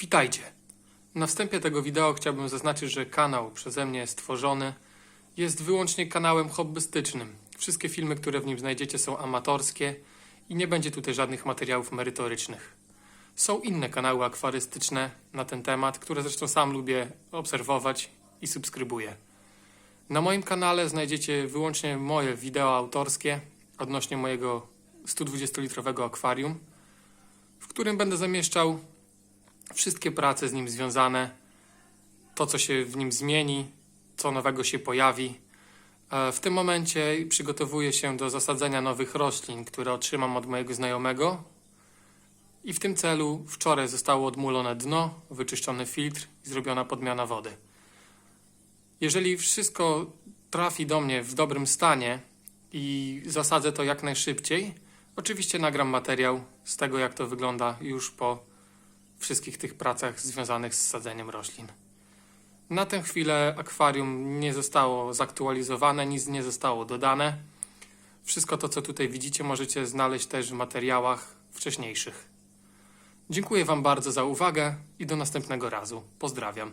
Witajcie. Na wstępie tego wideo chciałbym zaznaczyć, że kanał przeze mnie stworzony jest wyłącznie kanałem hobbystycznym. Wszystkie filmy, które w nim znajdziecie są amatorskie i nie będzie tutaj żadnych materiałów merytorycznych. Są inne kanały akwarystyczne na ten temat, które zresztą sam lubię obserwować i subskrybuję. Na moim kanale znajdziecie wyłącznie moje wideo autorskie odnośnie mojego 120-litrowego akwarium, w którym będę zamieszczał wszystkie prace z nim związane, to co się w nim zmieni, co nowego się pojawi. E, W tym momencie przygotowuję się do zasadzenia nowych roślin, które otrzymam od mojego znajomego. I w tym celu wczoraj zostało odmulone dno, wyczyszczony filtr i zrobiona podmiana wody. Jeżeli wszystko trafi do mnie w dobrym stanie i zasadzę to jak najszybciej, oczywiście nagram materiał z tego, jak to wygląda już po wszystkich tych pracach związanych z sadzeniem roślin. Na tę chwilę akwarium nie zostało zaktualizowane, nic nie zostało dodane. Wszystko to, co tutaj widzicie, możecie znaleźć też w materiałach wcześniejszych. Dziękuję Wam bardzo za uwagę i do następnego razu. Pozdrawiam.